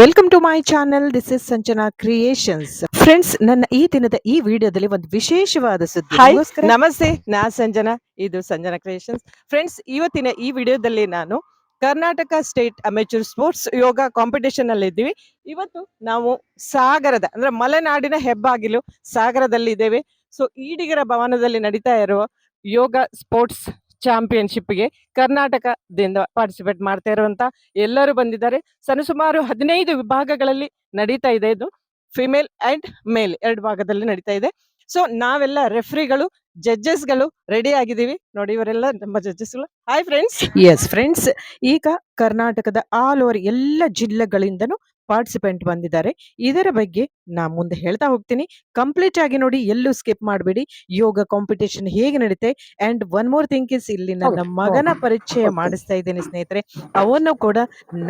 Welcome to my channel this is Sanchana creations friends ನನ್ನ ಈ ದಿನದ ಈ ವಿಡಿಯೋದಲ್ಲಿ ಒಂದು ವಿಶೇಷವಾದ ಸುದ್ದಿ. ನಮಸ್ತೆ. ನಾ ಸಂಜನಾ. ಇದು ಸಂಜನಾ ಕ್ರಿಯೇಷನ್ಸ್ ಫ್ರೆಂಡ್ಸ್ ಇವತ್ತಿನ ಈ ವಿಡಿಯೋದಲ್ಲಿ ನಾನು Karnataka state amateur sports yoga competition ಅಲ್ಲಿ ಇದ್ದೀವಿ. ಇವತ್ತು ನಾವು ಸಾಗರದ ಅಂದ್ರೆ ಮಲೆನಾಡಿನ ಹೆಬ್ಬಾಗಿಲು ಸಾಗರದಲ್ಲಿ ಇದ್ದೇವೆ ಸೊ ಈಡಿಗರ ಭವನದಲ್ಲಿ ನಡೀತಾ ಇರುವ ಯೋಗ ಸ್ಪೋರ್ಟ್ಸ್ ಚಾಂಪಿಯನ್ಶಿಪ್ಗೆ ಕರ್ನಾಟಕದಿಂದ ಪಾರ್ಟಿಸಿಪೇಟ್ ಮಾಡ್ತಾ ಇರುವಂತ ಎಲ್ಲರೂ ಬಂದಿದ್ದಾರೆ. ಸಣ್ಣ ಸುಮಾರು ಹದಿನೈದು ವಿಭಾಗಗಳಲ್ಲಿ ನಡೀತಾ ಇದೆ ಇದು. ಫಿಮೇಲ್ ಅಂಡ್ ಮೇಲ್ ಎರಡು ಭಾಗದಲ್ಲಿ ನಡೀತಾ ಇದೆ. ಸೊ, ನಾವೆಲ್ಲ ರೆಫ್ರಿಗಳು, ಜಡ್ಜಸ್ಗಳು ರೆಡಿ ಆಗಿದ್ದೀವಿ. ನೋಡಿ, ಇವರೆಲ್ಲ ನಮ್ಮ ಜಡ್ಜಸ್ಗಳು. ಹಾಯ್ ಫ್ರೆಂಡ್ಸ್ ಎಸ್ ಫ್ರೆಂಡ್ಸ್ ಈಗ ಕರ್ನಾಟಕದ ಆಲ್ ಓವರ್ ಎಲ್ಲ ಜಿಲ್ಲೆಗಳಿಂದನೂ ಪಾರ್ಟಿಸಿಪೆಂಟ್ ಬಂದಿದ್ದಾರೆ. ಇದರ ಬಗ್ಗೆ ನಾ ಮುಂದೆ ಹೇಳ್ತಾ ಹೋಗ್ತೀನಿ. ಕಂಪ್ಲೀಟ್ ಆಗಿ ನೋಡಿ ಎಲ್ಲೂ ಸ್ಕಿಪ್ ಮಾಡಬೇಡಿ. ಯೋಗ ಕಾಂಪಿಟೇಷನ್ ಹೇಗೆ ನಡೀತೆ? And one more thing is ಇಲ್ಲಿ ನನ್ನ ಮಗನ ಪರಿಚಯ. ಮಾಡಿಸ್ತಾ ಇದ್ದೇನೆ ಸ್ನೇಹಿತರೆ. ಅವನು ಕೂಡ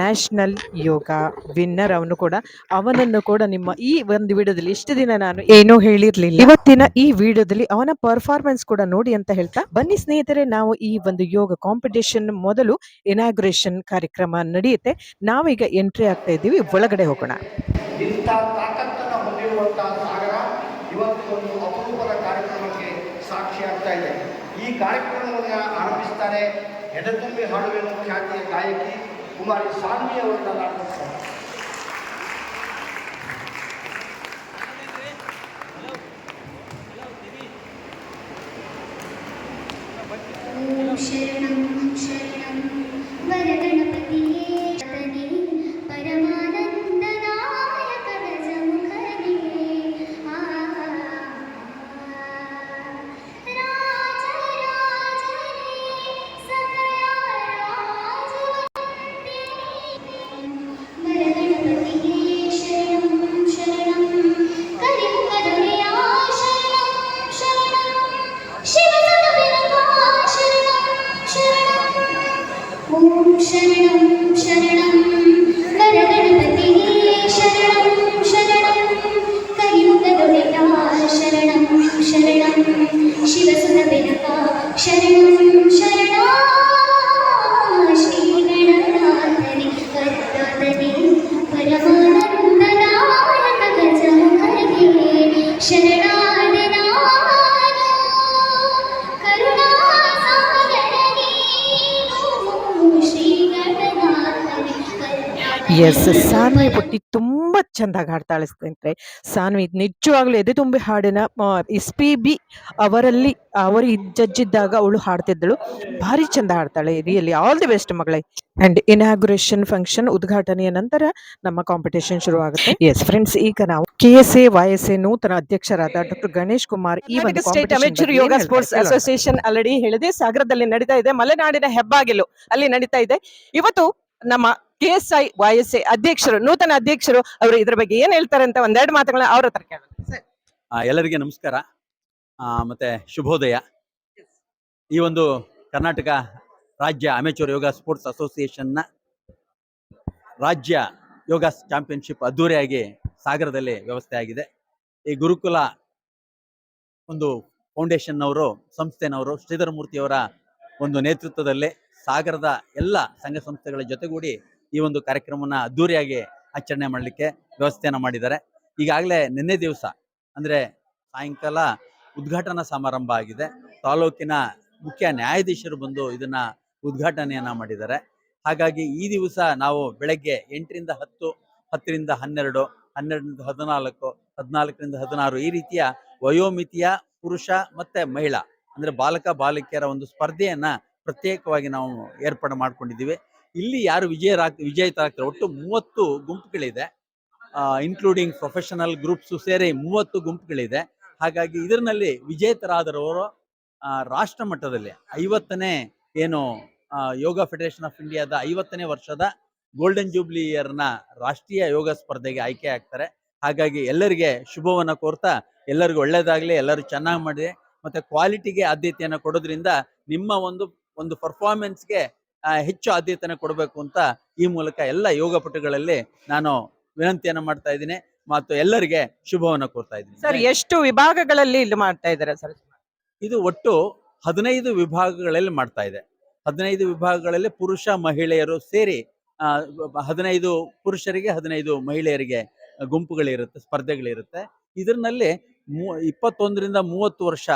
ನ್ಯಾಷನಲ್ ಯೋಗ ವಿನ್ನರ್ ಅವನು ಕೂಡ. ಅವನನ್ನು ಕೂಡ ನಿಮ್ಮ ಈ ಒಂದು ವಿಡಿಯೋದಲ್ಲಿ ಇಷ್ಟು ದಿನ ನಾನು ಏನೂ ಹೇಳಿರ್ಲಿಲ್ಲ. ಇವತ್ತಿನ ಈ ವಿಡಿಯೋದಲ್ಲಿ ಅವನ ಪರ್ಫಾರ್ಮೆನ್ಸ್ ಕೂಡ ನೋಡಿ ಅಂತ ಹೇಳ್ತಾ ಬನ್ನಿ ಸ್ನೇಹಿತರೆ ನಾವು ಈ ಒಂದು ಯೋಗ ಕಾಂಪಿಟೇಷನ್ ಮೊದಲು ಇನಾಗ್ರೇಷನ್ ಕಾರ್ಯಕ್ರಮ ನಡೆಯುತ್ತೆ. ನಾವೀಗ ಎಂಟ್ರಿ ಆಗ್ತಾ ಇದ್ದೀವಿ. ಒಳಗಡೆ ಹೋಗೋಣ. ಹೊಂದಿರುವಂತಹ ಸಾಗರ ಇವತ್ತು ಒಂದು ಅಪರೂಪದ ಕಾರ್ಯಕ್ರಮಕ್ಕೆ ಸಾಕ್ಷಿ ಆಗ್ತಾ ಇದೆ. ಈ ಕಾರ್ಯಕ್ರಮವನ್ನು ಆರಂಭಿಸ್ತಾರೆ ಎದೆತುಂಬಿ ಹಾಡುವೆನು ಖ್ಯಾತಿಯ ಗಾಯಕಿ ಕುಮಾರಿ ಸಾನ್ವಿ ಅವರನ್ನ ശരണം. ശിവസുരവിനക ശരണം ശരണം. ಎಸ್ ಸಾನ್ವಿ ಪುಟ್ಟಿ ತುಂಬಾ ಚಂದಾಗಿ ಹಾಡ್ತಾಳೆ ಸ್ನೇಹಿತರೆ. ಸಾನ್ವಿ ನಿಜವಾಗ್ಲೂ ಎದೆ ತುಂಬಿ ಹಾಡಿನ ಎಸ್ ಪಿ ಬಿ ಅವರಲ್ಲಿ ಅವರು ಜಜ್ಜಿದ್ದಾಗ ಅವಳು ಹಾಡ್ತಿದ್ದಳು. ಭಾರಿ ಚಂದ ಹಾಡ್ತಾಳೆ ರಿಯಲಿ ಆಲ್ ದಿ ಬೆಸ್ಟ್ ಮಗಳೇ. ಅಂಡ್ ಇನಾಗ್ರೇಷನ್ ಫಂಕ್ಷನ್ ಉದ್ಘಾಟನೆಯ ನಂತರ ನಮ್ಮ ಕಾಂಪಿಟೇಷನ್ ಶುರು ಆಗುತ್ತೆ ಎಸ್ ಫ್ರೆಂಡ್ಸ್ ಈಗ ನಾವು K S A Y S A ನೂತನ ಅಧ್ಯಕ್ಷರಾದ ಡಾಕ್ಟರ್ ಗಣೇಶ್ ಕುಮಾರ್ ಈ ಒಂದು state amateur yoga sports association already ಹೇಳಿದೆ. ಸಾಗರದಲ್ಲಿ ನಡೀತಾ ಇದೆ. ಮಲೆನಾಡಿನ ಹೆಬ್ಬಾಗಿಲು ಅಲ್ಲಿ ನಡೀತಾ ಇದೆ. ಇವತ್ತು ನಮ್ಮ K S I Y S I ಅಧ್ಯಕ್ಷರು, ನೂತನ ಅಧ್ಯಕ್ಷರು ಅವರು ಇದ್ರ ಬಗ್ಗೆ ಏನ್ ಹೇಳ್ತಾರೆ ಅಂತ ಒಂದೆರಡು ಮಾತುಗಳನ್ನ ಅವ್ರ ಹತ್ರ ಕೇಳೋಣ. ಎಲ್ಲರಿಗೆ ನಮಸ್ಕಾರ. ಮತ್ತೆ ಶುಭೋದಯ. ಈ ಒಂದು ಕರ್ನಾಟಕ ರಾಜ್ಯ ಅಮೆಚೂರ್ ಯೋಗ ಸ್ಪೋರ್ಟ್ಸ್ ಅಸೋಸಿಯೇಷನ್ನ ರಾಜ್ಯ ಯೋಗ ಚಾಂಪಿಯನ್ಶಿಪ್ ಅದ್ದೂರಿಯಾಗಿ ಸಾಗರದಲ್ಲಿ ವ್ಯವಸ್ಥೆ ಆಗಿದೆ. ಈ ಗುರುಕುಲ ಒಂದು ಫೌಂಡೇಶನ್ನವರು ಸಂಸ್ಥೆನವರು ಶ್ರೀಧರ ಮೂರ್ತಿಯವರ ಒಂದು ನೇತೃತ್ವದಲ್ಲಿ ಸಾಗರದ ಎಲ್ಲ ಸಂಘ ಸಂಸ್ಥೆಗಳ ಜೊತೆಗೂಡಿ ಈ ಒಂದು ಕಾರ್ಯಕ್ರಮನ ಅದ್ದೂರಿಯಾಗಿ ಆಚರಣೆ ಮಾಡಲಿಕ್ಕೆ ವ್ಯವಸ್ಥೆಯನ್ನು ಮಾಡಿದ್ದಾರೆ. ಈಗಾಗಲೇ ನಿನ್ನೆ ದಿವಸ, ಅಂದರೆ ಸಾಯಂಕಾಲ ಉದ್ಘಾಟನಾ ಸಮಾರಂಭ ಆಗಿದೆ. ತಾಲೂಕಿನ ಮುಖ್ಯ ನ್ಯಾಯಾಧೀಶರು ಬಂದು ಇದನ್ನ ಉದ್ಘಾಟನೆಯನ್ನ ಮಾಡಿದ್ದಾರೆ. ಹಾಗಾಗಿ ಈ ದಿವಸ ನಾವು ಬೆಳಗ್ಗೆ ಎಂಟರಿಂದ ಹತ್ತು, ಹತ್ತರಿಂದ ಹನ್ನೆರಡು, ಹನ್ನೆರಡರಿಂದ ಹದಿನಾಲ್ಕು, ಹದಿನಾಲ್ಕರಿಂದ ಹದಿನಾರು ಈ ರೀತಿಯ ವಯೋಮಿತಿಯ ಪುರುಷ ಮತ್ತೆ ಮಹಿಳಾ, ಅಂದ್ರೆ ಬಾಲಕ, ಬಾಲಕಿಯರ ಒಂದು ಸ್ಪರ್ಧೆಯನ್ನ ಪ್ರತ್ಯೇಕವಾಗಿ ನಾವು ಏರ್ಪಾಡು ಮಾಡ್ಕೊಂಡಿದ್ದೀವಿ. ಇಲ್ಲಿ ಯಾರು ವಿಜಯರಾಗ್, ವಿಜೇತರಾಗ್ತಾರೆ, ಒಟ್ಟು ಮೂವತ್ತು ಗುಂಪುಗಳಿದೆ. ಇನ್ಕ್ಲೂಡಿಂಗ್ ಪ್ರೊಫೆಷನಲ್ ಗ್ರೂಪ್ಸು ಸೇರಿ ಮೂವತ್ತು ಗುಂಪುಗಳಿದೆ. ಹಾಗಾಗಿ ಇದರಲ್ಲಿ ವಿಜೇತರಾದರವರು ರಾಷ್ಟ್ರ ಮಟ್ಟದಲ್ಲಿ ಐವತ್ತನೇ ಏನು ಯೋಗ ಫೆಡರೇಷನ್ ಆಫ್ ಇಂಡಿಯಾದ ಐವತ್ತನೇ ವರ್ಷದ ಗೋಲ್ಡನ್ ಜೂಬ್ಲಿ ಇಯರ್ನ ರಾಷ್ಟ್ರೀಯ ಯೋಗ ಸ್ಪರ್ಧೆಗೆ ಆಯ್ಕೆ ಆಗ್ತಾರೆ. ಹಾಗಾಗಿ ಎಲ್ಲರಿಗೆ ಶುಭವನ್ನು ಕೋರ್ತಾ, ಎಲ್ಲರಿಗೂ ಒಳ್ಳೇದಾಗಲಿ, ಎಲ್ಲರೂ ಚೆನ್ನಾಗಿ ಮಾಡಿ, ಮತ್ತೆ ಕ್ವಾಲಿಟಿಗೆ ಆದ್ಯತೆಯನ್ನು ಕೊಡೋದ್ರಿಂದ ನಿಮ್ಮ ಒಂದು ಒಂದು ಪರ್ಫಾರ್ಮೆನ್ಸ್ಗೆ ಹೆಚ್ಚು ಆದ್ಯತೆಯನ್ನು ಕೊಡಬೇಕು ಅಂತ ಈ ಮೂಲಕ ಎಲ್ಲ ಯೋಗಪಟುಗಳಲ್ಲಿ ನಾನು ವಿನಂತಿಯನ್ನು ಮಾಡ್ತಾ ಇದ್ದೀನಿ. ಮತ್ತು ಎಲ್ಲರಿಗೆ ಶುಭವನ್ನು ಕೋರ್ತಾ ಇದ್ದೀನಿ. ಸರ್ ಎಷ್ಟು ವಿಭಾಗಗಳಲ್ಲಿ ಇಲ್ಲಿ ಮಾಡ್ತಾ ಇದ್ದಾರೆ ಸರ್? ಇದು ಒಟ್ಟು ಹದಿನೈದು ವಿಭಾಗಗಳಲ್ಲಿ ಮಾಡ್ತಾ ಇದೆ. ಹದಿನೈದು ವಿಭಾಗಗಳಲ್ಲಿ ಪುರುಷ ಮಹಿಳೆಯರು ಸೇರಿ ಹದಿನೈದು ಪುರುಷರಿಗೆ ಹದಿನೈದು ಮಹಿಳೆಯರಿಗೆ ಗುಂಪುಗಳಿರುತ್ತೆ ಸ್ಪರ್ಧೆಗಳಿರುತ್ತೆ. ಇದರಲ್ಲಿ ಮೂ- ಇಪ್ಪತ್ತೊಂದರಿಂದ ಮೂವತ್ತು ವರ್ಷ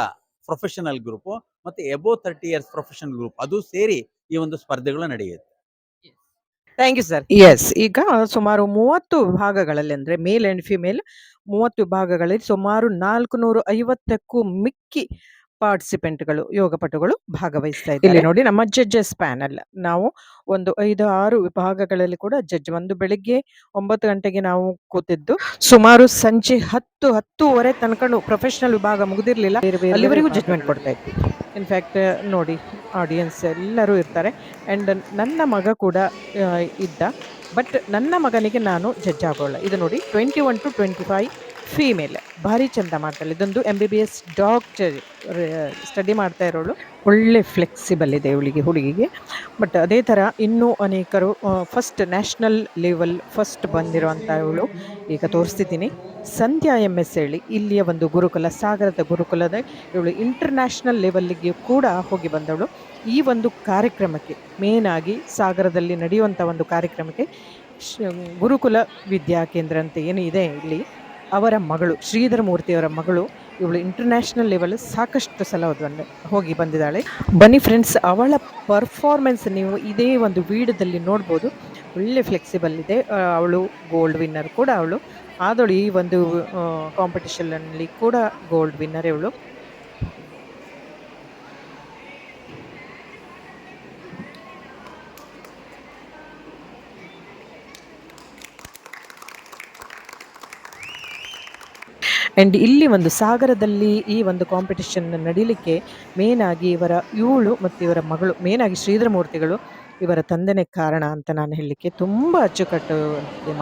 ಪ್ರೊಫೆಷನಲ್ ಗ್ರೂಪ್ ಮತ್ತೆ above thirty years professional group ಅದು ಸೇರಿ ಈ ಒಂದು ಸ್ಪರ್ಧೆಗಳು ನಡೆಯುತ್ತೆ. ಥ್ಯಾಂಕ್ ಯು ಸರ್ ಎಸ್ ಈಗ ಸುಮಾರು ಮೂವತ್ತು ವಿಭಾಗಗಳಲ್ಲಿ ಅಂದರೆ ಮೇಲ್ ಆ್ಯಂಡ್ ಫಿಮೇಲ್ ಮೂವತ್ತು ವಿಭಾಗಗಳಲ್ಲಿ ಸುಮಾರು ನಾಲ್ಕು ನೂರು ಐವತ್ತಕ್ಕೂ ಮಿಕ್ಕಿ ಪಾರ್ಟಿಸಿಪೆಂಟ್ಗಳು ಯೋಗಪಟುಗಳು ಭಾಗವಹಿಸ್ತಾ ಇದ್ದಾರೆ. ಇಲ್ಲಿ ನೋಡಿ ನಮ್ಮ ಜಡ್ಜಸ್ ಪ್ಯಾನಲ್ ನಾವು ಒಂದು ಐದು ಆರು ವಿಭಾಗಗಳಲ್ಲಿ ಕೂಡ ಜಡ್ಜ್ ಒಂದು ಬೆಳಿಗ್ಗೆ ಒಂಬತ್ತು ಗಂಟೆಗೆ ನಾವು ಕೂತಿದ್ದು. ಸುಮಾರು ಸಂಜೆ ಹತ್ತು ಹತ್ತೂವರೆ ತನಕ ಪ್ರೊಫೆಷನಲ್ ವಿಭಾಗ ಮುಗಿದಿರಲಿಲ್ಲ. ಅಲ್ಲಿವರೆಗೂ ಜಡ್ಜ್ಮೆಂಟ್ ಕೊಡ್ತಾ ಇದ್ವಿ. ಇನ್ಫ್ಯಾಕ್ಟ್ ನೋಡಿ ಆಡಿಯನ್ಸ್ ಎಲ್ಲರೂ ಇರ್ತಾರೆ. ಆ್ಯಂಡ್ ನನ್ನ ಮಗ ಕೂಡ ಇದ್ದ. ಬಟ್ ನನ್ನ ಮಗನಿಗೆ ನಾನು ಜಡ್ಜ್ ಆಗೋಲ್ಲ. ಇದು ನೋಡಿ twenty one to twenty five female ಭಾರಿ ಚಂದ ಮಾಡ್ತಾಳೆ. ಇದೊಂದು M B B S doctor study ಮಾಡ್ತಾ ಇರೋಳು. ಒಳ್ಳೆ ಫ್ಲೆಕ್ಸಿಬಲ್ ಇದೆ ಇವಳಿಗೆ, ಹುಡುಗಿಗೆ. ಬಟ್ ಅದೇ ಥರ ಇನ್ನೂ ಅನೇಕರು ಫಸ್ಟ್ ನ್ಯಾಷನಲ್ ಲೆವೆಲ್ ಫಸ್ಟ್ ಬಂದಿರುವಂಥ ಇವಳು. ಈಗ ತೋರಿಸ್ತಿದ್ದೀನಿ. ಸಂಧ್ಯಾ ಎಂ ಎಸ್ ಹೇಳಿ, ಇಲ್ಲಿಯ ಒಂದು ಗುರುಕುಲ, ಸಾಗರದ ಗುರುಕುಲದ ಇವಳು ಇಂಟರ್ನ್ಯಾಷನಲ್ ಲೆವೆಲ್ಗೆ ಕೂಡ ಹೋಗಿ ಬಂದವಳು. ಈ ಒಂದು ಕಾರ್ಯಕ್ರಮಕ್ಕೆ ಮೇನ್ ಆಗಿ ಸಾಗರದಲ್ಲಿ ನಡೆಯುವಂಥ ಒಂದು ಕಾರ್ಯಕ್ರಮಕ್ಕೆ ಗುರುಕುಲ ವಿದ್ಯಾ ಕೇಂದ್ರ ಅಂತ ಏನು ಇದೆ ಇಲ್ಲಿ. ಅವರ ಮಗಳು ಶ್ರೀಧರ ಮೂರ್ತಿಯವರ ಮಗಳು, ಇವಳು ಇಂಟರ್ನ್ಯಾಷನಲ್ ಲೆವೆಲ್ ಸಾಕಷ್ಟು ಸಲ ಹೋಗಿ ಬಂದಿದ್ದಾಳೆ. ಬನ್ನಿ ಫ್ರೆಂಡ್ಸ್ ಅವಳ ಪರ್ಫಾರ್ಮೆನ್ಸ್ ನೀವು ಇದೇ ಒಂದು ವಿಡಿಯೋದಲ್ಲಿ ನೋಡ್ಬೋದು. ಒಳ್ಳೆ ಫ್ಲೆಕ್ಸಿಬಲ್ ಇದೆ. ಅವಳು ಗೋಲ್ಡ್ ವಿನ್ನರ್ ಕೂಡ ಅವಳು. ಆದಳು ಈ ಒಂದು ಕಾಂಪಿಟೇಷನಲ್ಲಿ ಕೂಡ ಗೋಲ್ಡ್ ವಿನ್ನರ್ ಇವಳು ಆ್ಯಂಡ್ ಇಲ್ಲಿ ಒಂದು ಸಾಗರದಲ್ಲಿ ಈ ಒಂದು ಕಾಂಪಿಟೇಷನ್ ನಡೀಲಿಕ್ಕೆ ಮೇನ್ ಆಗಿ ಇವರ ಇವಳು ಮತ್ತು ಇವರ ಮಗಳು ಮೇನ್ ಆಗಿ ಶ್ರೀಧರ ಮೂರ್ತಿಗಳು ಇವರ ತಂದೆನೇ ಕಾರಣ ಅಂತ ನಾನು ಹೇಳಲಿಕ್ಕೆ ತುಂಬ ಅಚ್ಚುಕಟ್ಟು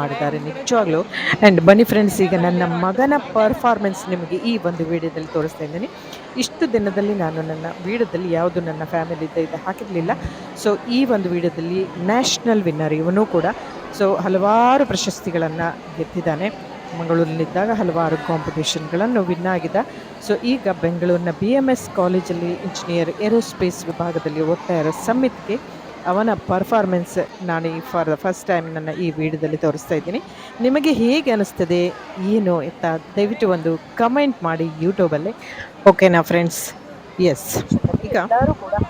ಮಾಡಿದ್ದಾರೆ ನಿಜವಾಗ್ಲೂ. ಆ್ಯಂಡ್ ಬನ್ನಿ ಫ್ರೆಂಡ್ಸ್ ಈಗ ನನ್ನ ಮಗನ ಪರ್ಫಾರ್ಮೆನ್ಸ್ ನಿಮಗೆ ಈ ಒಂದು ವಿಡಿಯೋದಲ್ಲಿ ತೋರಿಸ್ತಾ ಇದ್ದೀನಿ. ಇಷ್ಟು ದಿನದಲ್ಲಿ ನಾನು ನನ್ನ ವಿಡಿಯೋದಲ್ಲಿ ಯಾವುದು ನನ್ನ ಫ್ಯಾಮಿಲಿ ಇದು ಹಾಕಿರಲಿಲ್ಲ. ಸೊ ಈ ಒಂದು ವಿಡಿಯೋದಲ್ಲಿ ನ್ಯಾಷನಲ್ ವಿನ್ನರ್ ಇವನು ಕೂಡ. ಸೊ ಹಲವಾರು ಪ್ರಶಸ್ತಿಗಳನ್ನು ಗೆದ್ದಿದ್ದಾನೆ. ಮಂಗಳೂರಿನಲ್ಲಿದ್ದಾಗ ಹಲವಾರು ಕಾಂಪಿಟೇಷನ್ಗಳನ್ನು ವಿನ್ ಆಗಿದ್ದ ಸೊ ಈಗ ಬೆಂಗಳೂರಿನ ಬಿ ಎಂ ಎಸ್ ಕಾಲೇಜಲ್ಲಿ ಇಂಜಿನಿಯರ್ ಏರೋಸ್ಪೇಸ್ ವಿಭಾಗದಲ್ಲಿ ಓದ್ತಾ ಇರೋ ಸಮಿತ್ಗೆ ಅವನ ಪರ್ಫಾರ್ಮೆನ್ಸ್ ನಾನು ಈ ಫಾರ್ ದ ಫಸ್ಟ್ ಟೈಮ್ ನನ್ನ ಈ ವಿಡಿಯೋದಲ್ಲಿ ತೋರಿಸ್ತಾ ಇದ್ದೀನಿ. ನಿಮಗೆ ಹೇಗೆ ಅನಿಸ್ತದೆ, ಏನು ಅಂತ ದಯವಿಟ್ಟು ಒಂದು ಕಮೆಂಟ್ ಮಾಡಿ ಯೂಟ್ಯೂಬಲ್ಲಿ ಓಕೆನಾ ಫ್ರೆಂಡ್ಸ್ ಎಸ್ ಈಗ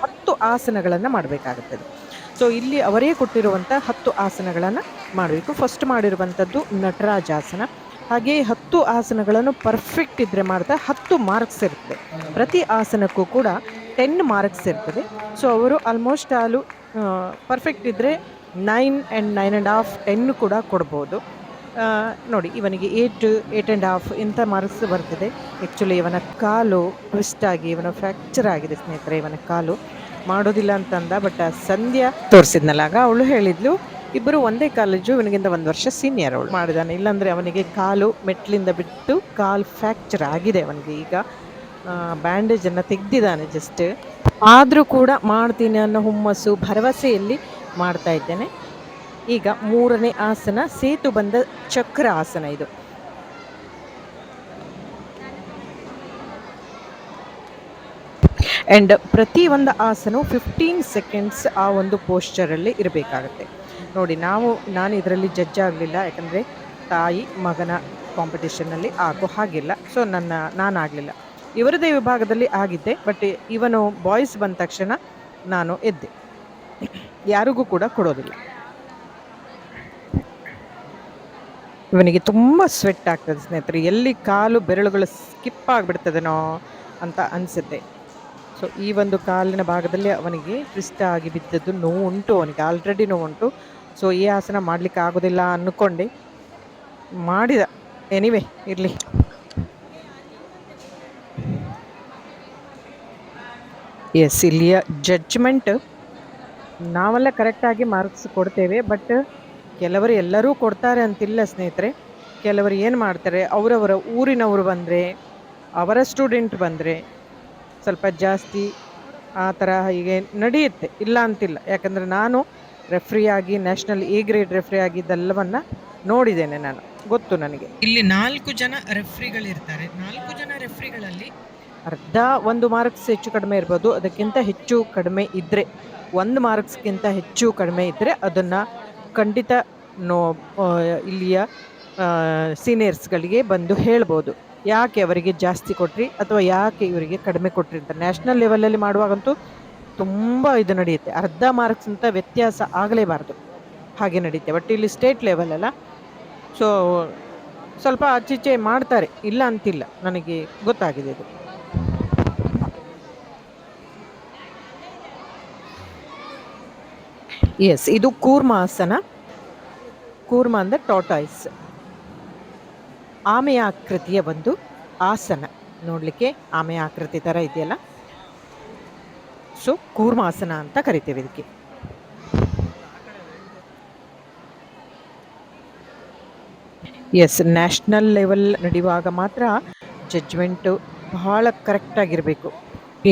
ಹತ್ತು ಆಸನಗಳನ್ನು ಮಾಡಬೇಕಾಗುತ್ತದೆ. ಸೊ ಇಲ್ಲಿ ಅವರೇ ಕೊಟ್ಟಿರುವಂಥ ಹತ್ತು ಆಸನಗಳನ್ನು ಮಾಡಬೇಕು. ಫಸ್ಟ್ ಮಾಡಿರುವಂಥದ್ದು ನಟರಾಜಾಸನ ಹಾಗೆ ಹತ್ತು ಆಸನಗಳನ್ನು ಪರ್ಫೆಕ್ಟ್ ಇದ್ದರೆ ಮಾಡ್ತಾ ಹತ್ತು ಮಾರ್ಕ್ಸ್ ಇರ್ತದೆ ಪ್ರತಿ ಆಸನಕ್ಕೂ ಕೂಡ ಟೆನ್ ಮಾರ್ಕ್ಸ್ ಇರ್ತದೆ. ಸೊ ಅವರು ಆಲ್ಮೋಸ್ಟ್ ಆಲು ಪರ್ಫೆಕ್ಟ್ ಇದ್ದರೆ nine and nine and half ten ಕೂಡ ಕೊಡ್ಬೋದು. ನೋಡಿ, ಇವನಿಗೆ ಏಟ್ ಏಟ್ ಆ್ಯಂಡ್ ಹಾಫ್ ಇಂಥ ಮಾರ್ಕ್ಸ್ ಬರ್ತದೆ. ಆ್ಯಕ್ಚುಲಿ ಇವನ ಕಾಲು ಟ್ವಿಸ್ಟ್ ಆಗಿ, ಇವನ ಫ್ರ್ಯಾಕ್ಚರ್ ಆಗಿದೆ ಸ್ನೇಹಿತರೆ, ಇವನ ಕಾಲು. ಮಾಡೋದಿಲ್ಲ ಅಂತಂದ ಬಟ್ ಸಂಧ್ಯಾ ಆಗ ಅವಳು ಹೇಳಿದ್ಲು ಇಬ್ಬರು ಒಂದೇ ಕಾಲೇಜು, ಇವನಿಗಿಂತ ಒಂದು ವರ್ಷ ಸೀನಿಯರ್ ಅವಳು. ಮಾಡಿದಾನೆ. ಇಲ್ಲಾಂದರೆ ಅವನಿಗೆ ಕಾಲು ಮೆಟ್ಲಿಂದ ಬಿಟ್ಟು ಕಾಲು ಫ್ರ್ಯಾಕ್ಚರ್ ಆಗಿದೆ ಅವನಿಗೆ. ಈಗ ಬ್ಯಾಂಡೇಜನ್ನು ತೆಗ್ದಿದ್ದಾನೆ ಜಸ್ಟ್ ಆದರೂ ಕೂಡ ಮಾಡ್ತೀನಿ ಅನ್ನೋ ಹುಮ್ಮಸ್ಸು, ಭರವಸೆಯಲ್ಲಿ ಮಾಡ್ತಾ ಇದ್ದೇನೆ. ಈಗ ಮೂರನೇ ಆಸನ, ಸೇತು ಬಂದ ಚಕ್ರ ಆಸನ ಇದು. ಆ್ಯಂಡ್ ಪ್ರತಿ ಒಂದು ಆಸನವು ಫಿಫ್ಟೀನ್ ಸೆಕೆಂಡ್ಸ್ ಆ ಒಂದು ಪೋಸ್ಚರಲ್ಲಿ ಇರಬೇಕಾಗತ್ತೆ. ನೋಡಿ, ನಾವು, ನಾನು ಇದರಲ್ಲಿ ಜಡ್ಜ್ ಆಗಲಿಲ್ಲ, ಯಾಕಂದರೆ ತಾಯಿ ಮಗನ ಕಾಂಪಿಟೇಷನ್ನಲ್ಲಿ ಆಗೋ ಹಾಗಿಲ್ಲ. ಸೊ ನನ್ನ, ನಾನು ಆಗಲಿಲ್ಲ. ಇವರದೇ ವಿಭಾಗದಲ್ಲಿ ಆಗಿದ್ದೆ ಬಟ್ ಇವನು ಬಾಯ್ಸ್ ಬಂದ ತಕ್ಷಣ ನಾನು ಎದ್ದೆ. ಯಾರಿಗೂ ಕೂಡ ಕೊಡೋದಿಲ್ಲ. ಇವನಿಗೆ ತುಂಬ ಸ್ವೆಟ್ ಆಗ್ತದೆ ಸ್ನೇಹಿತರೆ. ಎಲ್ಲಿ ಕಾಲು ಬೆರಳುಗಳು ಸ್ಕಿಪ್ ಆಗಿಬಿಡ್ತದೇನೋ ಅಂತ ಅನಿಸುತ್ತೆ. ಸೊ ಈ ಒಂದು ಕಾಲಿನ ಭಾಗದಲ್ಲಿ ಅವನಿಗೆ ಟ್ವಿಸ್ಟ್ ಆಗಿ ಬಿದ್ದದ್ದು ನೋವು ಉಂಟು ಅವನಿಗೆ ಆಲ್ರೆಡಿ ನೋವು ಉಂಟು ಸೊ ಈ ಆಸನ ಮಾಡಲಿಕ್ಕೆ ಆಗೋದಿಲ್ಲ ಅಂದ್ಕೊಂಡು ಮಾಡಿದ. ಎನಿವೆ ಇರಲಿ. ಎಸ್ ಇಲ್ಲಿಯ ಜಡ್ಜ್ಮೆಂಟ್ ನಾವೆಲ್ಲ ಕರೆಕ್ಟಾಗಿ ಮಾರ್ಕ್ಸ್ ಕೊಡ್ತೇವೆ ಬಟ್ ಕೆಲವರು ಎಲ್ಲರೂ ಕೊಡ್ತಾರೆ ಅಂತಿಲ್ಲ ಸ್ನೇಹಿತರೆ. ಕೆಲವರು ಏನು ಮಾಡ್ತಾರೆ, ಅವರವರ ಊರಿನವರು ಬಂದರೆ, ಅವರ ಸ್ಟೂಡೆಂಟ್ ಬಂದರೆ, ಸ್ವಲ್ಪ ಜಾಸ್ತಿ ಆ ಥರ ಹೀಗೆ ನಡೆಯುತ್ತೆ. ಇಲ್ಲ ಅಂತಿಲ್ಲ. ಯಾಕಂದರೆ ನಾನು ರೆಫ್ರಿ ಆಗಿ ನ್ಯಾಷನಲ್ ಎ ಗ್ರೇಡ್ ರೆಫ್ರಿ ಆಗಿದ್ದೆಲ್ಲವನ್ನ ನೋಡಿದ್ದೇನೆ ನಾನು. ಗೊತ್ತು ನನಗೆ. ಇಲ್ಲಿ ನಾಲ್ಕು ಜನ ರೆಫ್ರಿಗಳಿರ್ತಾರೆ. ನಾಲ್ಕು ಜನ ರೆಫ್ರಿಗಳಲ್ಲಿ ಅರ್ಧ ಒಂದು ಮಾರ್ಕ್ಸ್ ಹೆಚ್ಚು ಕಡಿಮೆ ಇರ್ಬೋದು ಅದಕ್ಕಿಂತ ಹೆಚ್ಚು ಕಡಿಮೆ ಇದ್ದರೆ ಒಂದು ಮಾರ್ಕ್ಸ್ಗಿಂತ ಹೆಚ್ಚು ಕಡಿಮೆ ಇದ್ದರೆ ಅದನ್ನು ಖಂಡಿತ ನೋ ಇಲ್ಲಿಯ ಸೀನಿಯರ್ಸ್ಗಳಿಗೆ ಬಂದು ಹೇಳ್ಬೋದು. ಯಾಕೆ ಅವರಿಗೆ ಜಾಸ್ತಿ ಕೊಟ್ರಿ ಅಥವಾ ಯಾಕೆ ಇವರಿಗೆ ಕಡಿಮೆ ಕೊಟ್ರಿ ಅಂತ. ನ್ಯಾಷನಲ್ ಲೆವೆಲಲ್ಲಿ ಮಾಡುವಾಗಂತೂ ತುಂಬ ಇದು ನಡೆಯುತ್ತೆ. ಅರ್ಧ ಮಾರ್ಕ್ಸ್ ಅಂತ ವ್ಯತ್ಯಾಸ ಆಗಲೇಬಾರ್ದು. ಹಾಗೆ ನಡೆಯುತ್ತೆ. ಬಟ್ ಇಲ್ಲಿ ಸ್ಟೇಟ್ ಲೆವೆಲ್ ಅಲ್ಲ. ಸೊ ಸ್ವಲ್ಪ ಆಚೀಚೆ ಮಾಡ್ತಾರೆ. ಇಲ್ಲ ಅಂತಿಲ್ಲ. ನನಗೆ ಗೊತ್ತಾಗಿದೆ ಇದು. ಎಸ್ ಇದು ಕೂರ್ಮ ಆಸನ. ಕೂರ್ಮ ಅಂದರೆ ಟಾಟಾಯ್ಸ್ ಆಮೆಯ ಆಕೃತಿಯ ಒಂದು ಆಸನ. ನೋಡಲಿಕ್ಕೆ ಆಮೆಯ ಆಕೃತಿ ಥರ ಇದೆಯಲ್ಲ? ಸೊ ಕೂರ್ಮಾಸನ ಅಂತ ಕರಿತೇವೆ ಇದಕ್ಕೆ. ಎಸ್ ನ್ಯಾಷನಲ್ ಲೆವೆಲ್ ನಡೆಯುವಾಗ ಮಾತ್ರ ಜಡ್ಜ್ಮೆಂಟು ಬಹಳ ಕರೆಕ್ಟಾಗಿರಬೇಕು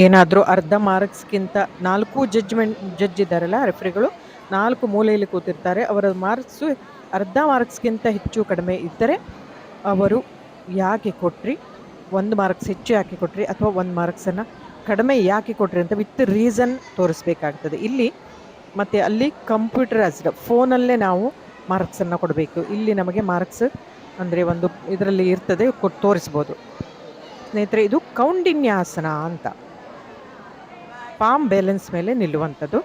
ಏನಾದರೂ ಅರ್ಧ ಮಾರ್ಕ್ಸ್ಗಿಂತ ನಾಲ್ಕು ಜಡ್ಜ್ಮೆಂಟ್ ಜಡ್ಜ್ ಇದ್ದಾರಲ್ಲ ರೆಫ್ರಿಗಳು ನಾಲ್ಕು ಮೂಲೆಯಲ್ಲಿ ಕೂತಿರ್ತಾರೆ. ಅವರ ಮಾರ್ಕ್ಸು ಅರ್ಧ ಮಾರ್ಕ್ಸ್ಗಿಂತ ಹೆಚ್ಚು ಕಡಿಮೆ ಇದ್ದರೆ ಅವರು ಯಾಕೆ ಕೊಟ್ರಿ? ಒಂದು ಮಾರ್ಕ್ಸ್ ಹೆಚ್ಚು ಯಾಕೆ ಕೊಟ್ರಿ? ಅಥವಾ ಒಂದು ಮಾರ್ಕ್ಸನ್ನು ಕಡಿಮೆ ಯಾಕೆ ಕೊಟ್ರಿ ಅಂತ ವಿತ್ ರೀಸನ್ ತೋರಿಸ್ಬೇಕಾಗ್ತದೆ. ಇಲ್ಲಿ ಮತ್ತು ಅಲ್ಲಿ ಕಂಪ್ಯೂಟರೈಸ್ಡ್ ಫೋನಲ್ಲೇ ನಾವು ಮಾರ್ಕ್ಸನ್ನು ಕೊಡಬೇಕು. ಇಲ್ಲಿ ನಮಗೆ ಮಾರ್ಕ್ಸ್ ಅಂದರೆ ಒಂದು ಇದರಲ್ಲಿ ಇರ್ತದೆ ಕೊಟ್ಟು ತೋರಿಸ್ಬೋದು. ಸ್ನೇಹಿತರೆ, ಇದು ಕೌಂಡಿನ್ಯಾಸನ ಅಂತ. ಪಾಮ್ ಬ್ಯಾಲೆನ್ಸ್ ಮೇಲೆ ನಿಲ್ಲುವಂಥದ್ದು.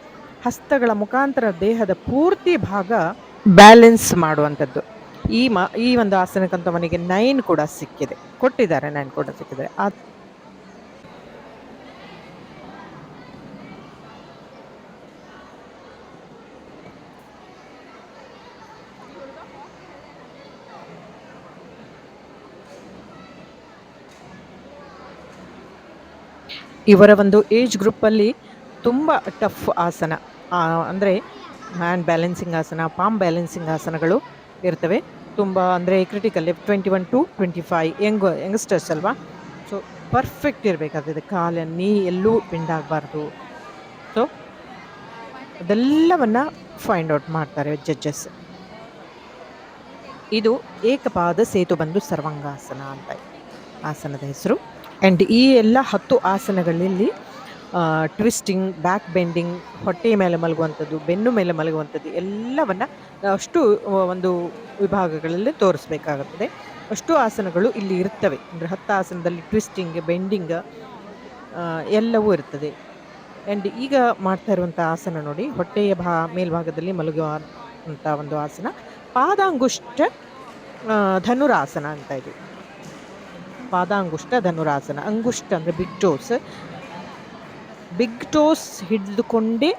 ಹಸ್ತಗಳ ಮುಖಾಂತರ ದೇಹದ ಪೂರ್ತಿ ಭಾಗ ಬ್ಯಾಲೆನ್ಸ್ ಮಾಡುವಂಥದ್ದು. ಈ ಮ, ಈ ಒಂದು ಆಸನಕ್ಕಂತ ಮನೆಗೆ ನೈನ್ ಕೂಡ ಸಿಕ್ಕಿದೆ. ಕೊಟ್ಟಿದ್ದಾರೆ, ನೈನ್ ಕೂಡ ಸಿಕ್ಕಿದೆ ಆ ಇವರ ಒಂದು ಏಜ್ ಗ್ರೂಪಲ್ಲಿ ತುಂಬ ಟಫ್ ಆಸನ. ಅಂದರೆ ಹ್ಯಾಂಡ್ ಬ್ಯಾಲೆನ್ಸಿಂಗ್ ಆಸನ, ಪಾಮ್ ಬ್ಯಾಲೆನ್ಸಿಂಗ್ ಆಸನಗಳು ಇರ್ತವೆ. ತುಂಬ ಅಂದರೆ critical twenty one to twenty five young youngsters ಅಲ್ವಾ? ಸೊ ಪರ್ಫೆಕ್ಟ್ ಇರಬೇಕಾಗ್ತದೆ ಕಾಲ ನೀ ಎಲ್ಲೂ ಬೆಂಡ್ ಆಗಬಾರ್ದು. ಸೊ ಅದೆಲ್ಲವನ್ನು ಫೈಂಡ್ ಔಟ್ ಮಾಡ್ತಾರೆ ಜಡ್ಜಸ್ ಇದು ಏಕಪಾದ ಸೇತು ಬಂದು ಸರ್ವಾಂಗಾಸನ ಅಂತ ಆಸನದ ಹೆಸರು. ಆ್ಯಂಡ್ ಈ ಎಲ್ಲ ಹತ್ತು ಆಸನಗಳಲ್ಲಿ ಟ್ವಿಸ್ಟಿಂಗ್ ಬ್ಯಾಕ್ ಬೆಂಡಿಂಗ್ ಹೊಟ್ಟೆಯ ಮೇಲೆ ಮಲಗುವಂಥದ್ದು, ಬೆನ್ನು ಮೇಲೆ ಮಲಗುವಂಥದ್ದು ಎಲ್ಲವನ್ನು ಅಷ್ಟು ಒಂದು ವಿಭಾಗಗಳಲ್ಲಿ ತೋರಿಸ್ಬೇಕಾಗುತ್ತದೆ. ಅಷ್ಟು ಆಸನಗಳು ಇಲ್ಲಿ ಇರ್ತವೆ. ಅಂದರೆ ಹತ್ತು ಆಸನದಲ್ಲಿ ಟ್ವಿಸ್ಟಿಂಗ್ ಬೆಂಡಿಂಗ್ ಎಲ್ಲವೂ ಇರ್ತದೆ. ಆ್ಯಂಡ್ ಈಗ ಮಾಡ್ತಾ ಇರುವಂಥ ಆಸನ ನೋಡಿ, ಹೊಟ್ಟೆಯ ಭಾ, ಮೇಲ್ಭಾಗದಲ್ಲಿ ಮಲಗುವಂಥ ಒಂದು ಆಸನ. ಪಾದಾಂಗುಷ್ಟ ಧನುರಾಸನ ಅಂತ ಇದು. ಪಾದಾಂಗುಷ್ಟ ಧನುರಾಸನ. ಅಂಗುಷ್ಟ ಅಂದರೆ ಬಿಗ್ ಟೋಸ್ ಬಿಗ್ ಟೋಸ್ ಹಿಡಿದುಕೊಂಡೇ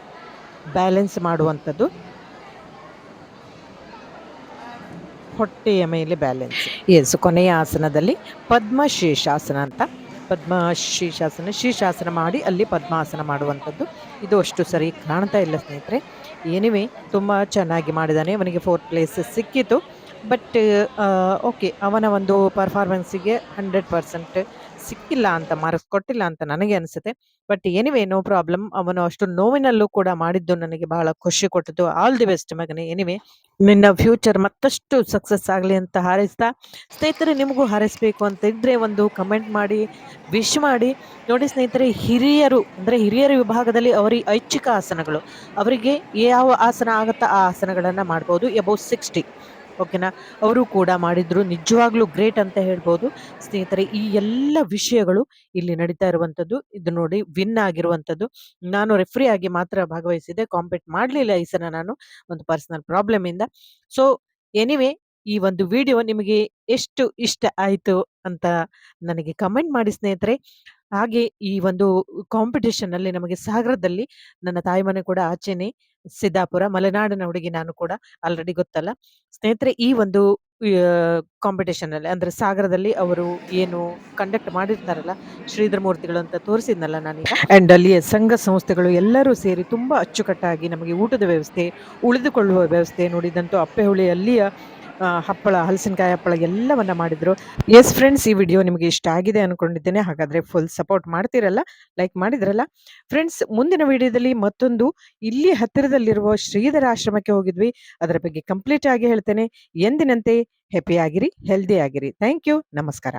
ಬ್ಯಾಲೆನ್ಸ್ ಮಾಡುವಂಥದ್ದು. ಹೊಟ್ಟೆಯ ಮೇಲೆ ಬ್ಯಾಲೆನ್ಸ್ ಎಸ್ ಕೊನೆಯ ಆಸನದಲ್ಲಿ ಪದ್ಮ ಶೀರ್ಷಾಸನ ಅಂತ. ಪದ್ಮ ಶೀರ್ಷಾಸನ ಮಾಡಿ ಅಲ್ಲಿ ಪದ್ಮಾಸನ ಮಾಡುವಂಥದ್ದು. ಇದು ಅಷ್ಟು ಸರಿ ಕಾಣ್ತಾ ಇಲ್ಲ ಸ್ನೇಹಿತರೆ. ಏನಿವೆ ತುಂಬ ಚೆನ್ನಾಗಿ ಮಾಡಿದ್ದಾನೆ. ಅವನಿಗೆ ಫೋರ್ತ್ ಪ್ಲೇಸ್ ಸಿಕ್ಕಿತು. ಬಟ್ ಓಕೆ ಅವನ ಒಂದು ಪರ್ಫಾರ್ಮೆನ್ಸಿಗೆ ಹಂಡ್ರೆಡ್ ಪರ್ಸೆಂಟ್ ಸಿಕ್ಕಿಲ್ಲ ಅಂತ ಮಾರ್ಕ್ಸ್ ಕೊಟ್ಟಿಲ್ಲ ಅಂತ ನನಗೆ ಅನಿಸುತ್ತೆ. ಬಟ್ ಎನಿವೆ ನೋ ಪ್ರಾಬ್ಲಮ್ ಅವನು ಅಷ್ಟು ನೋವಿನಲ್ಲೂ ಕೂಡ ಮಾಡಿದ್ದು ನನಗೆ ಬಹಳ ಖುಷಿ ಕೊಟ್ಟಿದ್ದು. ಆಲ್ ದಿ ಬೆಸ್ಟ್ ಮಗನೇ. ಎನಿವೆ ನಿನ್ನ ಫ್ಯೂಚರ್ ಮತ್ತಷ್ಟು ಸಕ್ಸಸ್ ಆಗಲಿ ಅಂತ ಹಾರೈಸ್ತಾ, ಸ್ನೇಹಿತರೆ, ನಿಮಗೂ ಹಾರೈಸಬೇಕು ಅಂತ ಇದ್ದರೆ ಒಂದು ಕಮೆಂಟ್ ಮಾಡಿ ವಿಶ್ ಮಾಡಿ. ನೋಡಿ ಸ್ನೇಹಿತರೆ, ಹಿರಿಯರು, ಅಂದರೆ ಹಿರಿಯರ ವಿಭಾಗದಲ್ಲಿ ಅವರಿಗೆ ಐಚ್ಛಿಕ ಆಸನಗಳು. ಅವರಿಗೆ ಯಾವ ಆಸನ ಆಗುತ್ತಾ ಆ ಆಸನಗಳನ್ನು ಮಾಡ್ಬೋದು. ಎಬೌ ಸಿಕ್ಸ್ಟಿ ಓಕೆನಾ? ಅವರು ಕೂಡ ಮಾಡಿದ್ರು. ನಿಜವಾಗ್ಲೂ ಗ್ರೇಟ್ ಅಂತ ಹೇಳ್ಬೋದು. ಸ್ನೇಹಿತರೆ, ಈ ಎಲ್ಲ ವಿಷಯಗಳು ಇಲ್ಲಿ ನಡೀತಾ ಇರುವಂಥದ್ದು, ಇದು ನೋಡಿ ವಿನ್ ಆಗಿರುವಂಥದ್ದು. ನಾನು ರೆಫ್ರಿ ಆಗಿ ಮಾತ್ರ ಭಾಗವಹಿಸಿದೆ ಕಾಂಪೀಟ್ ಮಾಡಲಿಲ್ಲ ಈ ಸಲ ನಾನು, ಒಂದು ಪರ್ಸನಲ್ ಪ್ರಾಬ್ಲಮ್ ಇಂದ. ಸೊ ಎನಿವೆ ಈ ಒಂದು ವಿಡಿಯೋ ನಿಮಗೆ ಎಷ್ಟು ಇಷ್ಟ ಆಯಿತು ಅಂತ ನನಗೆ ಕಮೆಂಟ್ ಮಾಡಿ ಸ್ನೇಹಿತರೆ. ಹಾಗೆ ಈ ಒಂದು ಕಾಂಪಿಟೇಷನ್ ಅಲ್ಲಿ ನಮಗೆ ಸಾಗರದಲ್ಲಿ ನನ್ನ ತಾಯಿ ಮನೆ ಕೂಡ ಆಚೆನೆ ಸಿದ್ದಾಪುರ, ಮಲೆನಾಡಿನ ಹುಡುಗಿ ನಾನು ಕೂಡ ಆಲ್ರೆಡಿ ಗೊತ್ತಲ್ಲ. ಸ್ನೇಹಿತರೆ, ಈ ಒಂದು ಕಾಂಪಿಟೇಷನ್ ಅಲ್ಲಿ ಅಂದ್ರೆ ಸಾಗರದಲ್ಲಿ ಅವರು ಏನು ಕಂಡಕ್ಟ್ ಮಾಡಿರ್ತಾರಲ್ಲ, ಶ್ರೀಧರ ಮೂರ್ತಿಗಳು ಅಂತ ತೋರಿಸಿದ್ನಲ್ಲ ನಾನೀಗ. ಅಂಡ್ ಅಲ್ಲಿಯ ಸಂಘ ಸಂಸ್ಥೆಗಳು ಎಲ್ಲರೂ ಸೇರಿ ತುಂಬಾ ಅಚ್ಚುಕಟ್ಟಾಗಿ ನಮಗೆ ಊಟದ ವ್ಯವಸ್ಥೆ, ಉಳಿದುಕೊಳ್ಳುವ ವ್ಯವಸ್ಥೆ ನೋಡಿದಂತೂ ಅಪ್ಪೆಹುಳಿ ಅಲ್ಲಿಯ ಹಪ್ಪಳ, ಹಲಸಿನಕಾಯಿ ಹಪ್ಪಳ ಎಲ್ಲವನ್ನು ಮಾಡಿದ್ರು. ಎಸ್ ಫ್ರೆಂಡ್ಸ್ ಈ ವಿಡಿಯೋ ನಿಮಗೆ ಇಷ್ಟ ಆಗಿದೆ ಅಂದ್ಕೊಂಡಿದ್ದೇನೆ ಹಾಗಾದ್ರೆ ಫುಲ್ ಸಪೋರ್ಟ್ ಮಾಡ್ತಿರಲ್ಲ? ಲೈಕ್ ಮಾಡಿದ್ರಲ್ಲ? ಫ್ರೆಂಡ್ಸ್ ಮುಂದಿನ ವಿಡಿಯೋದಲ್ಲಿ ಮತ್ತೊಂದು ಇಲ್ಲಿ ಹತ್ತಿರದಲ್ಲಿರುವ ಶ್ರೀಧರ ಆಶ್ರಮಕ್ಕೆ ಹೋಗಿದ್ವಿ. ಅದರ ಬಗ್ಗೆ ಕಂಪ್ಲೀಟ್ ಆಗಿ ಹೇಳ್ತೇನೆ. ಎಂದಿನಂತೆ ಹ್ಯಾಪಿಯಾಗಿರಿ ಹೆಲ್ದಿ ಆಗಿರಿ. ಥ್ಯಾಂಕ್ ಯು ನಮಸ್ಕಾರ.